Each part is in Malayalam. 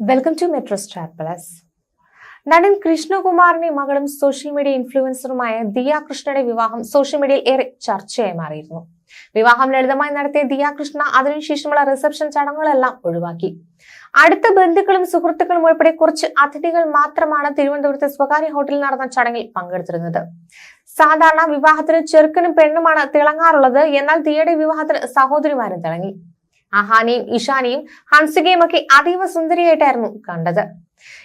Welcome to metro star plus നടൻ കൃഷ്ണകുമാറിന്റെ മകളും സോഷ്യൽ മീഡിയ ഇൻഫ്ലുവൻസറുമായ ദിയ കൃഷ്ണയുടെ വിവാഹം സോഷ്യൽ മീഡിയയിൽ ഏറെ ചർച്ചയായി മാറിയിരുന്നു. വിവാഹം ലളിതമായി നടത്തിയ ദിയ കൃഷ്ണ അതിനുശേഷമുള്ള റിസപ്ഷൻ ചടങ്ങുകളെല്ലാം ഒഴിവാക്കി. അടുത്ത ബന്ധുക്കളും സുഹൃത്തുക്കളും ഉൾപ്പെടെ കുറച്ച് അതിഥികൾ മാത്രമാണ് തിരുവനന്തപുരത്തെ സ്വകാര്യ ഹോട്ടലിൽ നടന്ന ചടങ്ങിൽ പങ്കെടുത്തിരുന്നത്. സാധാരണ വിവാഹത്തിന് ചെറുക്കനും പെണ്ണുമാണ് തിളങ്ങാറുള്ളത്. എന്നാൽ ദിയയുടെ വിവാഹത്തിന് സഹോദരിമാരും തിളങ്ങി. അഹാനയും ഇഷാനിയും ഹൻസികയും ഒക്കെ അതീവ സുന്ദരിയായിട്ടായിരുന്നു കണ്ടത്.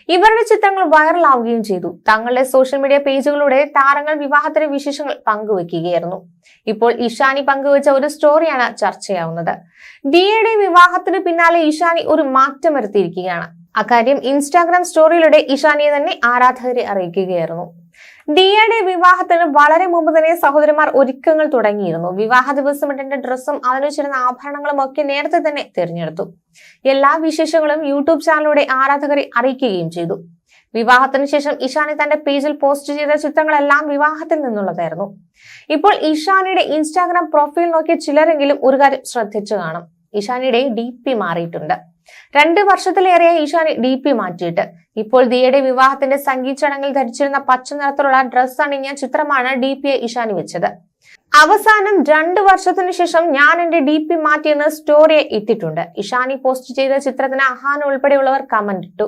ഇവരുടെ ചിത്രങ്ങൾ വൈറലാവുകയും ചെയ്തു. തങ്ങളുടെ സോഷ്യൽ മീഡിയ പേജുകളിലൂടെ താരങ്ങൾ വിവാഹത്തിന്റെ വിശേഷങ്ങൾ പങ്കുവെക്കുകയായിരുന്നു. ഇപ്പോൾ ഇഷാനി പങ്കുവച്ച ഒരു സ്റ്റോറിയാണ് ചർച്ചയാവുന്നത്. ദിയയുടെ വിവാഹത്തിന് പിന്നാലെ ഇഷാനി ഒരു മാറ്റം വരുത്തിയിരിക്കുകയാണ്. അക്കാര്യം ഇൻസ്റ്റാഗ്രാം സ്റ്റോറിയിലൂടെ ഇഷാനിയെ തന്നെ ആരാധകരെ അറിയിക്കുകയായിരുന്നു. ദിയയുടെ വിവാഹത്തിന് വളരെ മുമ്പ് തന്നെ സഹോദരന്മാർ ഒരുക്കങ്ങൾ തുടങ്ങിയിരുന്നു. വിവാഹ ദിവസം ഇടേണ്ട ഡ്രസ്സും അതിനു ചേരുന്ന ആഭരണങ്ങളും ഒക്കെ നേരത്തെ തന്നെ തിരഞ്ഞെടുത്തു. എല്ലാ വിശേഷങ്ങളും യൂട്യൂബ് ചാനലിലൂടെ ആരാധകരെ അറിയിക്കുകയും ചെയ്തു. വിവാഹത്തിന് ശേഷം ഇഷാനി തന്റെ പേജിൽ പോസ്റ്റ് ചെയ്ത ചിത്രങ്ങളെല്ലാം വിവാഹത്തിൽ നിന്നുള്ളതായിരുന്നു. ഇപ്പോൾ ഇഷാനിയുടെ ഇൻസ്റ്റാഗ്രാം പ്രൊഫൈൽ നോക്കിയ ചിലരെങ്കിലും ഒരു കാര്യം ശ്രദ്ധിച്ചു കാണും. ഇഷാനിയുടെ ഡി പി മാറിയിട്ടുണ്ട്. രണ്ട് വർഷത്തിലേറെയായി ഈശാൻ ഡി പി മാറ്റിയിട്ട്. ഇപ്പോൾ ദിയയുടെ വിവാഹത്തിന്റെ സംഗീത ചടങ്ങിൽ ധരിച്ചിരുന്ന പച്ച നിറത്തിലുള്ള ഡ്രസ് അണിഞ്ഞ ചിത്രമാണ് ഡി പി ഇഷാനി വെച്ചത്. അവസാനം രണ്ട് വർഷത്തിനു ശേഷം ഞാൻ എന്റെ ഡി പി മാറ്റിയെന്ന് സ്റ്റോറി ഇട്ടിട്ടുണ്ട് ഇഷാനി പോസ്റ്റ് ചെയ്ത ചിത്രത്തിന് അഹാന ഉൾപ്പെടെയുള്ളവർ കമന്റ് ഇട്ടു.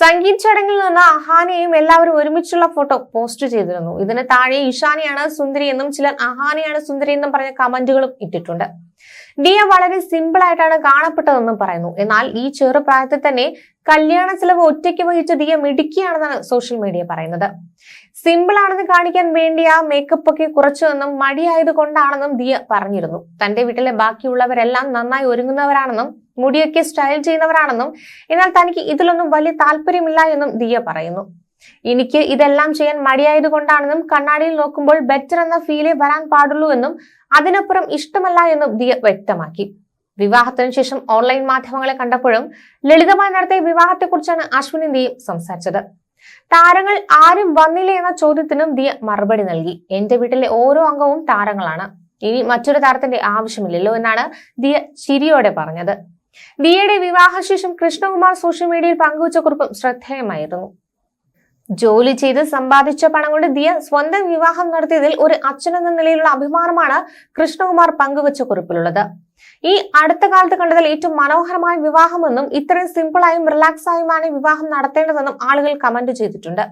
സംഗീത് ചടങ്ങിൽ നിന്ന് അഹാനയും എല്ലാവരും ഒരുമിച്ചുള്ള ഫോട്ടോ പോസ്റ്റ് ചെയ്തിരുന്നു. ഇതിന് താഴെ ഇഷാനിയാണ് സുന്ദരി എന്നും ചിലർ അഹാനയാണ് സുന്ദരി എന്നും പറഞ്ഞ കമന്റുകളും ഇട്ടിട്ടുണ്ട്. ദിയ വളരെ സിമ്പിൾ ആയിട്ടാണ് കാണപ്പെട്ടതെന്നും പറയുന്നു. എന്നാൽ ഈ ചെറുപ്രായത്തിൽ തന്നെ കല്യാണ ചിലവ് ഒറ്റയ്ക്ക് വഹിച്ച ദിയ മിടുക്കിയാണെന്നാണ് സോഷ്യൽ മീഡിയ പറയുന്നത്. സിമ്പിൾ ആണെന്ന് കാണിക്കാൻ വേണ്ടി ആ മേക്കപ്പ് ഒക്കെ കുറച്ചുവെന്നും മടിയായത് കൊണ്ടാണെന്നും ദിയ പറഞ്ഞിരുന്നു. തന്റെ വീട്ടിലെ ബാക്കിയുള്ളവരെല്ലാം നന്നായി ഒരുങ്ങുന്നവരാണെന്നും മുടിയൊക്കെ സ്റ്റൈൽ ചെയ്യുന്നവരാണെന്നും എന്നാൽ തനിക്ക് ഇതിലൊന്നും വലിയ താല്പര്യമില്ല എന്നും ദിയ പറയുന്നു. എനിക്ക് ഇതെല്ലാം ചെയ്യാൻ മടിയായത് കൊണ്ടാണെന്നും കണ്ണാടിയിൽ നോക്കുമ്പോൾ ബെറ്റർ എന്ന ഫീലേ വരാൻ പാടുള്ളൂ എന്നും അതിനപ്പുറം ഇഷ്ടമല്ല എന്നും ദിയ വ്യക്തമാക്കി. വിവാഹത്തിന് ശേഷം ഓൺലൈൻ മാധ്യമങ്ങളെ കണ്ടപ്പോഴും ലളിതമായി നടത്തിയ വിവാഹത്തെക്കുറിച്ചാണ് അശ്വിനി ദിയും സംസാരിച്ചത്. താരങ്ങൾ ആരും വന്നില്ലേ എന്ന ചോദ്യത്തിനും ദിയ മറുപടി നൽകി. എന്റെ വീട്ടിലെ ഓരോ അംഗവും താരങ്ങളാണ്. ഇനി മറ്റൊരു താരത്തിന്റെ ആവശ്യമില്ലല്ലോ എന്നാണ് ദിയ ചിരിയോടെ പറഞ്ഞത്. ദിയയുടെ വിവാഹശേഷം കൃഷ്ണകുമാർ സോഷ്യൽ മീഡിയയിൽ പങ്കുവച്ച കുറിപ്പും ശ്രദ്ധേയമായിരുന്നു. ജോലി ചെയ്ത് സമ്പാദിച്ച പണം കൊണ്ട് ദിയ സ്വന്തം വിവാഹം നടത്തിയതിൽ ഒരു അച്ഛനെന്ന നിലയിലുള്ള അഭിമാനമാണ് കൃഷ്ണകുമാർ പങ്കുവച്ച കുറിപ്പിലുള്ളത്. ഈ അടുത്ത കാലത്ത് കണ്ടതിൽ ഏറ്റവും മനോഹരമായ വിവാഹമെന്നും ഇത്രയും സിമ്പിളായും റിലാക്സായുമാണ് വിവാഹം നടത്തേണ്ടതെന്നും ആളുകൾ കമന്റ് ചെയ്തിട്ടുണ്ട്.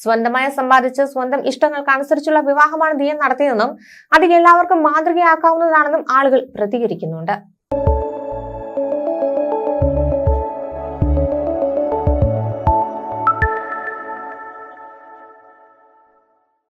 സ്വന്തമായി സമ്പാദിച്ച് സ്വന്തം ഇഷ്ടങ്ങൾക്കനുസരിച്ചുള്ള വിവാഹമാണ് ദിയ നടത്തിയതെന്നും അത് എല്ലാവർക്കും മാതൃകയാക്കാവുന്നതാണെന്നും ആളുകൾ പ്രതികരിക്കുന്നുണ്ട്.